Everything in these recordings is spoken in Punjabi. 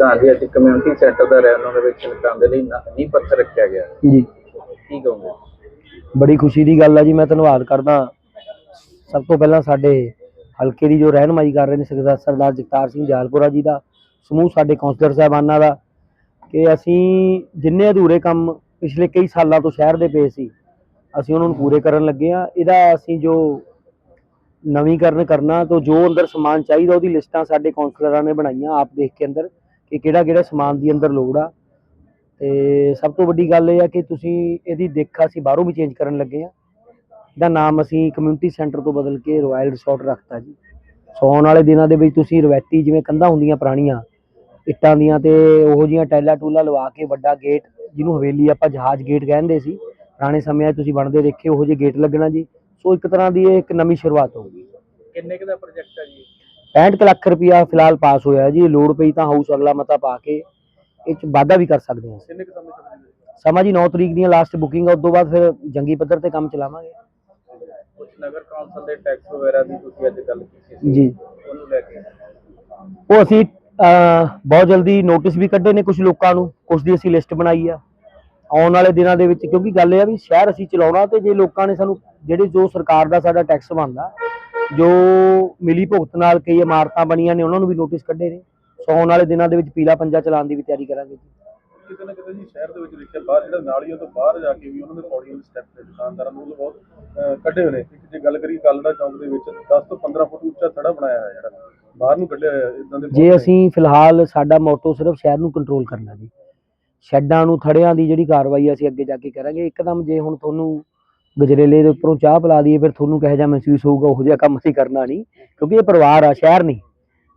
ਪ੍ਰਧਾਨ ਜੀ ਅੱਜ ਕਮਿਊਨਿਟੀ ਸੈਂਟਰ ਦਾ ਰੈਨੋਵੇਸ਼ਨ ਕਰਨ ਦੇ ਲਈ ਨੀਂਹ ਪੱਥਰ ਰੱਖਿਆ ਗਿਆ। ਜੀ। ਕੀ ਕਹੋਗੇ? ਬੜੀ ਖੁਸ਼ੀ ਦੀ ਗੱਲ ਹੈ ਜੀ ਮੈਂ ਧੰਨਵਾਦ ਕਰਦਾ ਸਭ ਤੋਂ ਪਹਿਲਾਂ ਸਾਡੇ ਹਲਕੇ ਦੀ ਜੋ ਰਹਿਨਮਾਈ ਕਰ ਰਹੇ ਨੇ ਸਰਦਾਰ ਸਰਦਾਰ ਜਗਤਾਰ ਸਿੰਘ ਜਾਲਪੁਰਾ ਜੀ ਦਾ ਸਮੂਹ ਸਾਡੇ ਕੌਂਸਲਰ ਸਾਹਿਬਾਨਾਂ ਦਾ ਕਿ ਅਸੀਂ ਜਿੰਨੇ ਅਧੂਰੇ ਕੰਮ ਪਿਛਲੇ ਕਈ ਸਾਲਾਂ ਤੋਂ ਸ਼ਹਿਰ ਦੇ ਪਏ ਸੀ ਅਸੀਂ ਉਹਨਾਂ ਨੂੰ ਪੂਰੇ ਕਰਨ ਲੱਗੇ ਆ ਇਹਦਾ ਅਸੀਂ ਜੋ ਨਵੀਕਰਨ ਕਰਨਾ ਤੋਂ ਜੋ ਅੰਦਰ ਸਮਾਨ ਚਾਹੀਦਾ ਉਹਦੀ ਲਿਸਟਾਂ ਸਾਡੇ ਕੌਂਸਲਰਾਂ ਨੇ ਬਣਾਈਆਂ ਆਪ ਦੇਖ ਕੇ ਅੰਦਰ। ਕਿ ਕਿਹੜਾ ਕਿਹੜਾ ਸਮਾਨ ਦੀ ਅੰਦਰ ਲੋੜ ਆ। ਤੇ ਸਭ ਤੋਂ ਵੱਡੀ ਗੱਲ ਇਹ ਆ ਕਿ ਤੁਸੀਂ ਇਹਦੀ ਦੇਖ ਅਸੀਂ ਬਾਹਰੋਂ ਵੀ ਚੇਂਜ ਕਰਨ ਲੱਗੇ ਆ। ਇਹਦਾ ਨਾਮ ਅਸੀਂ ਕਮਿਊਨਿਟੀ ਸੈਂਟਰ ਤੋਂ ਬਦਲ ਕੇ ਰਾਇਲ ਰਿਸੋਰਟ ਰੱਖਤਾ ਜੀ। ਸੌਣ ਵਾਲੇ ਦਿਨਾਂ ਦੇ ਵਿੱਚ ਤੁਸੀਂ ਰਵੈਤੀ ਜਿਵੇਂ ਕੰਧਾਂ ਹੁੰਦੀਆਂ ਪੁਰਾਣੀਆਂ, ਇੱਟਾਂ ਦੀਆਂ ਤੇ ਉਹੋ ਜੀਆਂ ਟੈਲਾ ਟੂਲਾ ਲਵਾ ਕੇ ਵੱਡਾ ਗੇਟ ਜਿਹਨੂੰ ਹਵੇਲੀ ਆਪਾਂ ਜਹਾਜ਼ ਗੇਟ ਕਹਿੰਦੇ ਸੀ, ਪੁਰਾਣੇ ਸਮਿਆਂ 'ਚ ਤੁਸੀਂ ਬਣਦੇ ਦੇਖੇ ਉਹੋ ਜਿਹੇ ਗੇਟ ਲੱਗਣਾ ਜੀ। ਸੋ ਇੱਕ ਤਰ੍ਹਾਂ ਦੀ ਇਹ ਇੱਕ ਨਵੀਂ ਸ਼ੁਰੂਆਤ ਹੋਊਗੀ ਕਿੰਨੇ ਕੁ ਦਾ ਪ੍ਰੋਜੈਕਟ ਹੈ ਜੀ? 65 ਕੁ ਲੱਖ ਰੁਪਇਆ ਫਿਲਹਾਲ ਪਾਸ ਹੋਇਆ ਜੀ ਲੋੜ ਪਈ ਤਾਂ ਹਾਊਸ ਅਗਲਾ ਮਤਾ ਪਾ ਕੇ ਇਹ 'ਚ ਵਾਧਾ ਵੀ ਕਰ ਸਕਦੇ ਹਾਂ ਕਿੰਨੇ ਕੁ ਸਮੇਂ ਜੀ 9 ਤਰੀਕ ਦੀਆਂ ਲਾਸਟ ਬੁਕਿੰਗ ਆ ਉਸ ਤੋਂ ਬਾਅਦ ਫਿਰ ਜੰਗੀ ਪੱਧਰ ਤੇ ਕੰਮ ਚਲਾਵਾਂਗੇ। ਕੁਝ ਨਗਰ ਕੌਂਸਲ ਦੇ ਟੈਕਸ ਵਗੈਰਾ ਦੀ ਤੁਸੀਂ ਅੱਜ ਗੱਲ ਕੀਤੀ ਸੀ ਜੀ। ਉਹਨੂੰ ਲੈ ਕੇ? ਉਹ ਅਸੀਂ ਬਹੁਤ ਜਲਦੀ ਨੋਟਿਸ ਵੀ ਕੱਢੇ ਨੇ ਕੁਝ ਲੋਕਾਂ ਨੂੰ ਕੁਝ ਦੀ ਅਸੀਂ ਲਿਸਟ ਬਣਾਈ ਆ। ਆਉਣ ਵਾਲੇ ਦਿਨਾਂ ਦੇ ਵਿੱਚ ਕਿਉਂਕਿ ਗੱਲ ਇਹ ਆ ਵੀ ਸ਼ਹਿਰ ਅਸੀਂ ਚਲਾਉਣਾ ਤੇ ਜੇ ਲੋਕਾਂ ਨੇ ਸਾਨੂੰ ਜਿਹੜੇ ਜੋ ਸਰਕਾਰ ਦਾ ਸਾਡਾ ਟੈਕਸ ਬਣਦਾ ਜੋ ਮਿਲੀ ਭੁਗਤ ਨਾਲ ਕਈ ਇਮਾਰਤਾਂ ਬਣੀਆਂ ਨੇ ਉਹਨਾਂ ਨੂੰ ਵੀ ਨੋਟਿਸ ਕੱਢੇ ਨੇ। ਸੋ ਆਉਣ ਵਾਲੇ ਦਿਨਾਂ ਦੇ ਵਿੱਚ ਪੀਲਾ ਪੰਜਾ ਚਲਾਉਣ ਦੀ ਵੀ ਤਿਆਰੀ ਕਰਾਂਗੇ ਜੀ। ਕਿਤੇ ਨਾ ਕਿਤੇ ਜੀ ਸ਼ਹਿਰ ਦੇ ਵਿੱਚ ਦੇਖਿਆ ਬਾਹਰ ਜਿਹੜਾ ਨਾਲੀਆਂ ਤੋਂ ਬਾਹਰ ਜਾ ਕੇ ਵੀ ਉਹਨਾਂ ਦੇ ਪੌੜੀਆਂ ਦੇ ਸਟੈਪ ਤੇ ਦੁਕਾਨਦਾਰਾਂ ਨੂੰ ਉਹ ਬਹੁਤ ਅਹ, ਕੱਢੇ ਹੋਏ ਨੇ। ਇੱਕ ਜੇ ਗੱਲ ਕਰੀਏ ਕਾਲੜਾ ਚੌਂਕ ਦੇ ਵਿੱਚ 10 ਤੋਂ 15 ਫੁੱਟ ਉੱਚਾ ਥੜਾ ਬਣਾਇਆ ਹੋਇਆ ਜਿਹੜਾ ਬਾਹਰ ਨੂੰ ਕੱਢਿਆ ਹੋਇਆ ਇਦਾਂ ਦੇ ਬਹੁਤ ਜੇ ਨੇ। ਅਸੀਂ ਫਿਲਹਾਲ ਸਾਡਾ ਮੋਟੋ ਸਿਰਫ ਸ਼ਹਿਰ ਨੂੰ ਕੰਟਰੋਲ ਕਰਨਾ ਜੀ। ਸ਼ੈੱਡਾਂ ਨੂੰ ਥੜਿਆਂ ਦੀ ਜਿਹੜੀ ਕਾਰਵਾਈ ਅਸੀਂ ਅੱਗੇ ਜਾ ਕੇ ਕਰਾਂਗੇ। ਇੱਕਦਮ ਜੇ ਹੁਣ ਤੁਹਾਨੂੰ ਗਜਰੇਲੇ ਦੇ ਉੱਪਰੋਂ ਚਾਹ ਪਿਲਾ ਦਈਏ ਫਿਰ ਤੁਹਾਨੂੰ ਕਿਹੋ ਜਿਹਾ ਮਹਿਸੂਸ ਹੋਊਗਾ ਉਹ ਜਿਹਾ ਕੰਮ ਅਸੀਂ ਕਰਨਾ ਨਹੀਂ ਕਿਉਂਕਿ ਇਹ ਪਰਿਵਾਰ ਆ ਸ਼ਹਿਰ ਨਹੀਂ।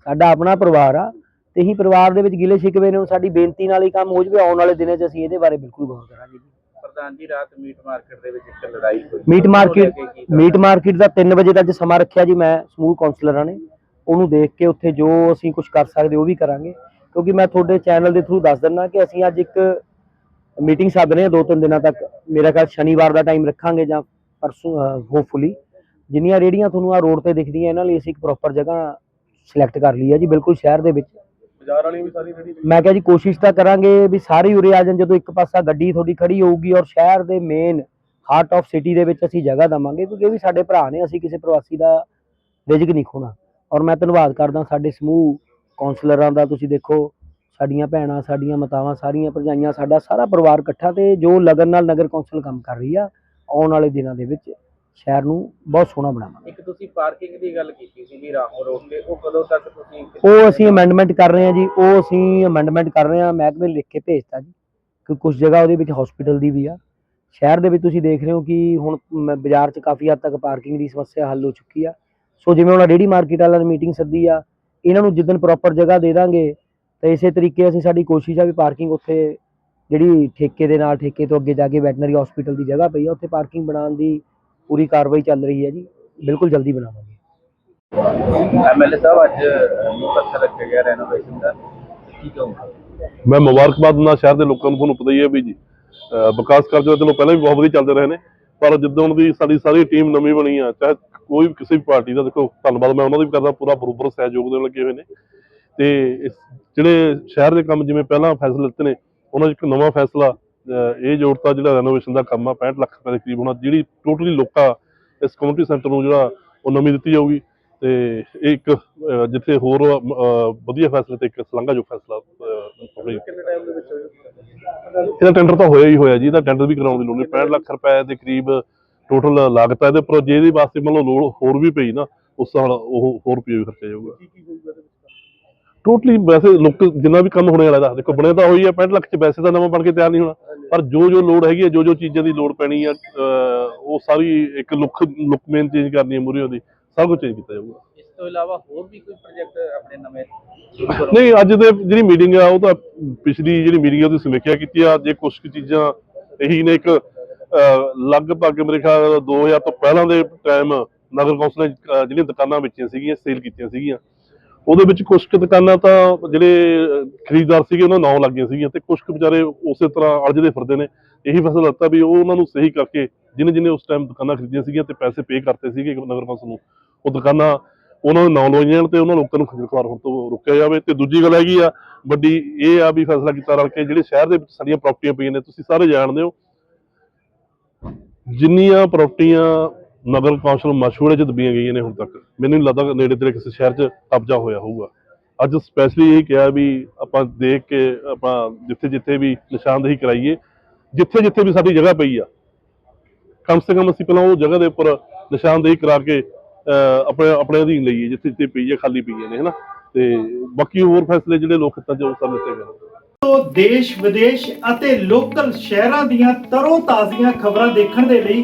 ਸਾਡਾ ਆਪਣਾ ਪਰਿਵਾਰ ਆ ਤੇ ਹੀ ਪਰਿਵਾਰ ਦੇ ਵਿੱਚ ਗਿਲੇ ਸ਼ਿਕਵੇ ਨੇ ਸਾਡੀ ਬੇਨਤੀ ਨਾਲ ਹੀ ਕੰਮ ਹੋ ਜਵੇ ਆਉਣ ਵਾਲੇ ਦਿਨਾਂ 'ਚ ਅਸੀਂ ਇਹਦੇ ਬਾਰੇ ਬਿਲਕੁਲ ਗੌਰ ਕਰਾਂਗੇ ਜੀ। ਪ੍ਰਧਾਨ ਜੀ ਰਾਤ ਮੀਟ ਮਾਰਕੀਟ ਦੇ ਵਿੱਚ ਇੱਕ ਲੜਾਈ ਹੋਈ। Meat market? ਮੀਟ ਮਾਰਕੀਟ ਦਾ 3 ਵਜੇ ਦਾ ਅੱਜ ਸਮਾਂ ਰੱਖਿਆ ਜੀ ਮੈਂ ਸਮੂਹ ਕਾਉਂਸਲਰਾਂ ਨੇ। ਉਹਨੂੰ ਦੇਖ ਕੇ ਉੱਥੇ ਜੋ ਅਸੀਂ ਕੁਝ ਕਰ ਸਕਦੇ ਉਹ ਵੀ ਕਰਾਂਗੇ। ਕਿਉਂਕਿ ਮੈਂ ਤੁਹਾਡੇ ਚੈਨਲ ਦੇ ਥਰੂ ਦੱਸ ਦਿੰਦਾ ਕਿ ਅਸੀਂ ਅੱਜ ਇੱਕ ਮੀਟਿੰਗ ਸੱਦ ਰਹੇ ਦੋ ਤਿੰਨ ਦਿਨਾਂ ਤੱਕ। ਮੇਰਾ ਖਿਆਲ ਸ਼ਨੀਵਾਰ ਦਾ ਟਾਈਮ ਰੱਖਾਂਗੇ ਜਾਂ ਪਰਸੋਂ ਹੋਪਫੁਲੀ ਜਿੰਨੀਆਂ ਰੇੜੀਆਂ ਤੁਹਾਨੂੰ ਆ ਰੋਡ ਤੇ ਦਿਖਦੀਆਂ ਇਹਨਾਂ ਲਈ ਅਸੀਂ ਇੱਕ ਪ੍ਰੋਪਰ ਜਗ੍ਹਾ ਸਿਲੈਕਟ ਕਰ ਲਈ ਹੈ ਜੀ ਬਿਲਕੁਲ ਸ਼ਹਿਰ ਦੇ ਵਿੱਚ। ਬਾਜ਼ਾਰ ਵਾਲੀਆਂ ਵੀ ਸਾਰੀ ਜਿਹੜੀ ਮੈਂ ਕਿਹਾ ਜੀ ਕੋਸ਼ਿਸ਼ ਤਾਂ ਕਰਾਂਗੇ ਵੀ ਸਾਰੇ ਉਰੇ ਆ ਜਾਣ ਜਦੋਂ ਇੱਕ ਪਾਸਾ ਗੱਡੀ ਤੁਹਾਡੀ ਖੜੀ ਹੋਊਗੀ ਔਰ ਸ਼ਹਿਰ ਦੇ ਮੇਨ ਹਾਰਟ ਆਫ ਸਿਟੀ ਦੇ ਵਿੱਚ ਅਸੀਂ ਜਗ੍ਹਾ ਦਵਾਂਗੇ ਕਿਉਂਕਿ ਇਹ ਵੀ ਸਾਡੇ ਭਰਾ ਨੇ ਅਸੀਂ ਕਿਸੇ ਪ੍ਰਵਾਸੀ ਦਾ ਰਿਜਕ ਨਹੀਂ ਖੋਣਾ। ਔਰ ਮੈਂ ਧੰਨਵਾਦ ਕਰਦਾ ਸਾਡੇ ਸਮੂਹ ਕਾਉਂਸਲਰਾਂ ਦਾ ਤੁਸੀਂ ਦੇਖੋ ਸਾਡੀਆਂ ਭੈਣਾਂ ਸਾਡੀਆਂ ਮਾਤਾਵਾਂ ਸਾਰੀਆਂ ਭਰਜਾਈਆਂ ਸਾਡਾ ਸਾਰਾ ਪਰਿਵਾਰ ਇਕੱਠਾ ਤੇ ਜੋ ਲਗਨ ਨਾਲ ਨਗਰ ਕੌਂਸਲ ਕੰਮ ਕਰ ਰਹੀ ਆ ਆਉਣ ਵਾਲੇ ਦਿਨਾਂ ਦੇ ਵਿੱਚ ਸ਼ਹਿਰ ਨੂੰ ਬਹੁਤ ਸੋਹਣਾ ਬਣਾਵਾਂਗੇ। ਇੱਕ ਤੁਸੀਂ ਪਾਰਕਿੰਗ ਦੀ ਗੱਲ ਕੀਤੀ ਸੀ ਜੀ ਰਾਹੋਂ ਰੋਡ ਤੇ ਉਹ ਕਦੋਂ ਤੱਕ ਤੁਸੀਂ ਉਹ ਅਸੀਂ ਅਮੈਂਡਮੈਂਟ ਕਰ ਰਹੇ ਹਾਂ ਜੀ ਉਹ ਅਸੀਂ ਅਮੈਂਡਮੈਂਟ ਕਰ ਰਹੇ ਹਾਂ ਮਹਿਕਮੇ ਲਿਖ ਕੇ ਭੇਜਤਾ ਜੀ ਕਿ ਕੁਝ ਜਗ੍ਹਾ ਉਹਦੇ ਵਿੱਚ ਹਸਪੀਟਲ ਦੀ ਵੀ ਆ। ਸ਼ਹਿਰ ਦੇ ਵਿੱਚ ਤੁਸੀਂ ਦੇਖ ਰਹੇ ਹੋ ਕਿ ਹੁਣ ਬਾਜ਼ਾਰ 'ਚ ਕਾਫੀ ਹੱਦ ਤੱਕ ਪਾਰਕਿੰਗ ਦੀ ਸਮੱਸਿਆ ਹੱਲ ਹੋ ਚੁੱਕੀ ਆ। ਸੋ ਜਿਵੇਂ ਹੁਣ ਰੇੜੀ ਮਾਰਕੀਟ ਵਾਲਿਆਂ ਨੇ ਮੀਟਿੰਗ ਸੱਦੀ ਆ ਇਹਨਾਂ ਨੂੰ ਜਿੱਦਣ ਪ੍ਰੋਪਰ ਜਗ੍ਹਾ ਦੇ ਦਾਂਗੇ ਤੇ ਇਸੇ ਤਰੀਕੇ ਅਸੀਂ ਸਾਡੀ ਕੋਸ਼ਿਸ਼ ਆ ਵੀ ਪਾਰਕਿੰਗ ਉੱਥੇ ਜਿਹੜੀ ਠੇਕੇ ਦੇ ਨਾਲ ਠੇਕੇ ਤੋਂ ਅੱਗੇ ਜਾ ਕੇ ਵੈਟਨਰੀ ਹਸਪੀਟਲ ਦੀ ਜਗ੍ਹਾ ਪਈ ਆ ਉੱਥੇ ਪਾਰਕਿੰਗ ਬਣਾਉਣ ਦੀ ਪੂਰੀ ਕਾਰਵਾਈ ਚੱਲ ਰਹੀ ਹੈ ਜੀ। ਬਿਲਕੁਲ ਜਲਦੀ ਬਣਾਵਾਂਗੇ। ਐਮਐਲਏ ਸਾਹਿਬ ਅੱਜ ਪੱਥਰ ਰੱਖਿਆ ਗਿਆ ਰੈਨੋਵੇਸ਼ਨ ਦਾ। ਕੀ ਕਹੋਗੇ? ਮੈਂ ਮੁਬਾਰਕਬਾਦ ਦਿੰਦਾ ਸ਼ਹਿਰ ਦੇ ਲੋਕਾਂ ਨੂੰ ਤੁਹਾਨੂੰ ਪਤਾ ਹੀ ਹੈ ਵੀ ਜੀ ਵਿਕਾਸ ਕਾਰਜ ਤਾਂ ਚਲੋ ਪਹਿਲਾਂ ਵੀ ਬਹੁਤ ਵਧੀਆ ਚੱਲਦੇ ਰਹੇ ਨੇ ਪਰ ਜਿੱਦਾਂ ਦੀ ਸਾਡੀ ਸਾਰੀ ਟੀਮ ਨਵੀਂ ਬਣੀ ਆ ਚਾਹੇ ਕੋਈ ਵੀ ਕਿਸੇ ਵੀ ਪਾਰਟੀ ਦਾ ਦੇਖੋ ਧੰਨਵਾਦ ਮੈਂ ਉਹਨਾਂ ਦਾ ਵੀ ਕਰਦਾ ਪੂਰਾ ਬਰੋਬਰ ਸਹਿਯੋਗ ਦੇਣ ਲੱਗੇ ਹੋਏ ਨੇ। ਤੇ ਜਿਹੜੇ ਸ਼ਹਿਰ ਦੇ ਕੰਮ ਜਿਵੇਂ ਪਹਿਲਾਂ ਫੈਸਲੇ ਲਿੱਤੇ ਨੇ ਉਹਨਾਂ 'ਚ ਇੱਕ ਨਵਾਂ ਫੈਸਲਾ ਇਹ ਜੋੜਤਾ ਜਿਹੜਾ ਰੈਨੋਵੇਸ਼ਨ ਦਾ ਕੰਮ ਆ 65 ਲੱਖ ਰੁਪਏ ਦੇ ਕਰੀਬ ਹੋਣਾ ਜਿਹੜੀ ਟੋਟਲੀ ਲੋਕਾਂ ਇਸ ਕਮਿਊਨਿਟੀ ਸੈਂਟਰ ਨੂੰ ਜਿਹੜਾ ਉਹ ਨਵੀਂ ਦਿੱਤੀ ਜਾਊਗੀ ਤੇ ਇਹ ਇੱਕ ਜਿੱਥੇ ਹੋਰ ਵਧੀਆ ਫੈਸਲੇ ਤੇ ਇੱਕ ਸਲਾਘਾ ਜੋ ਫੈਸਲਾ? ਇਹਦਾ ਟੈਂਡਰ ਤਾਂ ਹੋਇਆ ਹੀ ਹੋਇਆ ਜੀ ਇਹਦਾ ਟੈਂਡਰ ਵੀ ਕਰਾਉਣ ਦੀ ਲੋੜ ਨਹੀਂ 65 ਲੱਖ ਰੁਪਏ ਦੇ ਕਰੀਬ ਟੋਟਲ ਲਾਗਤ ਹੈ ਇਹਦੇ ਪਰ ਜੇ ਇਹਦੇ ਵਾਸਤੇ ਮੰਨ ਲਓ ਲੋੜ ਹੋਰ ਵੀ ਪਈ ਨਾ ਉਸ ਨਾਲ ਉਹ ਹੋਰ ਰੁਪਏ ਵੀ ਖਰਚਿਆ ਜਾਊਗਾ ਕੀ ਕੀ ਹੋਊਗਾ ਇਹਦੇ ਵਿੱਚ ਟੋਟਲੀ ਵੈਸੇ ਲੋਕ ਜਿੰਨਾ ਵੀ ਕੰਮ ਹੋਣੇ ਵਾਲਾ ਦਾ ਦੇਖੋ ਬਣਿਆ ਤਾਂ ਹੋਈ ਹੈ 65 ਲੱਖ ਚ ਵੈਸੇ ਤਾਂ ਨਵਾਂ ਬਣ ਕੇ ਤਿਆਰ ਨਹੀਂ ਹੋਣਾ। ਪਰ ਜੋ ਜੋ ਲੋੜ ਹੈਗੀ ਹੈ ਜੋ ਜੋ ਚੀਜ਼ਾਂ ਦੀ ਲੋੜ ਪੈਣੀ ਆ ਉਹ ਸਾਰੀ ਇੱਕ ਲੁੱਕ ਲੁੱਕ ਮੇਨ ਚੇਂਜ ਕਰਨੀ ਹੈ ਮੂਰੇ ਉਹਦੀ ਸਭ ਕੁਝ ਚੇਂਜ ਕੀਤਾ ਜਾਊਗਾ। ਇਸ ਤੋਂ ਇਲਾਵਾ ਹੋਰ ਵੀ ਕੋਈ ਪ੍ਰੋਜੈਕਟ ਆਪਣੇ ਨਵੇਂ ਨਹੀਂ ਅੱਜ ਦੇ ਜਿਹੜੀ ਮੀਟਿੰਗ ਆ ਉਹ ਤਾਂ ਪਿਛਲੀ ਜਿਹੜੀ ਮੀਟਿੰਗ ਆ ਉਹਦੀ ਸਮੀਖਿਆ ਕੀਤੀ ਆ ਜੇ ਕੁਝ ਚੀਜ਼ਾਂ ਇਹੀ ਨੇ ਇੱਕ ਲਗਭਗ ਮੇਰੇ ਖਿਆਲ 2000 ਤੋਂ ਪਹਿਲਾਂ ਦੇ ਟਾਈਮ ਨਗਰ ਕੌਂਸਲ ਨੇ ਜਿਹੜੀਆਂ ਦੁਕਾਨਾਂ ਵੇਚੀਆਂ ਸੀਗੀਆਂ ਸੇਲ ਕੀਤੀਆਂ ਸੀਗੀਆਂ। ਉਹਦੇ ਵਿੱਚ ਕੁਝ ਕੁ ਦੁਕਾਨਾਂ ਤਾਂ ਜਿਹੜੇ ਖਰੀਦਦਾਰ ਸੀਗੇ, ਉਹਨਾਂ ਨਾਂ ਲੱਗੀਆਂ ਸੀਗੀਆਂ ਤੇ ਕੁਝ ਕੁ ਵਿਚਾਰੇ ਉਸੇ ਤਰ੍ਹਾਂ ਅੜਜਦੇ ਫਿਰਦੇ ਨੇ। ਇਹੀ ਫੈਸਲਾ ਲਿੱਤਾ ਵੀ ਉਹ ਉਹਨਾਂ ਨੂੰ ਸਹੀ ਕਰਕੇ ਜਿਹਨੇ ਜਿਹਨੇ ਉਸ ਟਾਈਮ ਦੁਕਾਨਾਂ ਖਰੀਦੀਆਂ ਸੀਗੀਆਂ ਤੇ ਪੈਸੇ ਪੇ ਕਰਤੇ ਸੀਗੇ ਨਗਰ ਕੌਂਸਲ ਨੂੰ, ਉਹ ਦੁਕਾਨਾਂ ਉਹਨਾਂ ਨੂੰ ਨਾਂ ਲਵਾਈ ਜਾਣ ਤੇ ਉਹਨਾਂ ਲੋਕਾਂ ਨੂੰ ਖੱਜਲ ਖੁਆਰ ਹੋਣ ਤੋਂ ਰੋਕਿਆ ਜਾਵੇ। ਤੇ ਦੂਜੀ ਗੱਲ ਹੈਗੀ ਆ, ਵੱਡੀ ਇਹ ਆ ਵੀ ਫੈਸਲਾ ਕੀਤਾ ਰਲ ਕੇ ਜਿਹੜੇ ਸ਼ਹਿਰ ਦੇ ਵਿੱਚ ਸਾਡੀਆਂ ਪ੍ਰਾਪਰਟੀਆਂ ਪਈਆਂ ਨੇ, ਤੁਸੀਂ ਸਾਰੇ ਜਾਣਦੇ ਹੋ, ਜਿੰਨੀਆਂ ਪ੍ਰਾਪਰਟੀਆਂ ਨਗਰ ਕੌਂਸਲ ਮਸ਼ਹੂਰੇ ਚ ਦਬੀਆਂ ਗਈਆਂ ਨੇ ਹੁਣ ਤੱਕ। ਮੈਨੂੰ ਨਹੀਂ ਲੱਗਦਾ ਨੇੜੇ ਤੇੜੇ ਕਿਸੇ ਸ਼ਹਿਰ 'ਚ ਕਬਜ਼ਾ ਹੋਇਆ ਹੋਊਗਾ। ਅੱਜ ਸਪੈਸ਼ਲੀ ਇਹ ਕਿਹਾ ਵੀ ਆਪਾਂ ਦੇਖ ਕੇ ਆਪਾਂ ਜਿੱਥੇ ਜਿੱਥੇ ਵੀ ਨਿਸ਼ਾਨਦੇਹੀ ਕਰਾਈਏ, ਜਿੱਥੇ ਜਿੱਥੇ ਵੀ ਸਾਡੀ ਜਗ੍ਹਾ ਪਈ ਆ, ਕਮ ਸੇ ਕਮ ਅਸੀਂ ਪਹਿਲਾਂ ਉਹ ਜਗ੍ਹਾ ਦੇ ਉੱਪਰ ਨਿਸ਼ਾਨਦੇਹੀ ਕਰਾ ਕੇ ਆਪਣੇ ਆਪਣੇ ਅਧੀਨ ਲਈਏ, ਜਿੱਥੇ ਜਿੱਥੇ ਪਈ ਹੈ ਖਾਲੀ ਪਈਆਂ ਨੇ, ਹਨਾ? ਤੇ ਬਾਕੀ ਹੋਰ ਫੈਸਲੇ ਜਿਹੜੇ ਲੋਕ ਹਿੱਤਾਂ 'ਚ ਉਹ ਸਭ ਲਿੱਤੇ ਗਏ ਤੋਂ ਦੇਸ਼ ਵਿਦੇਸ਼ ਅਤੇ ਲੋਕਲ ਸ਼ਹਿਰਾਂ ਦੀਆਂ ਤਰੋ ਤਾਜ਼ੀਆਂ ਖਬਰਾਂ ਦੇਖਣ ਦੇ ਲਈ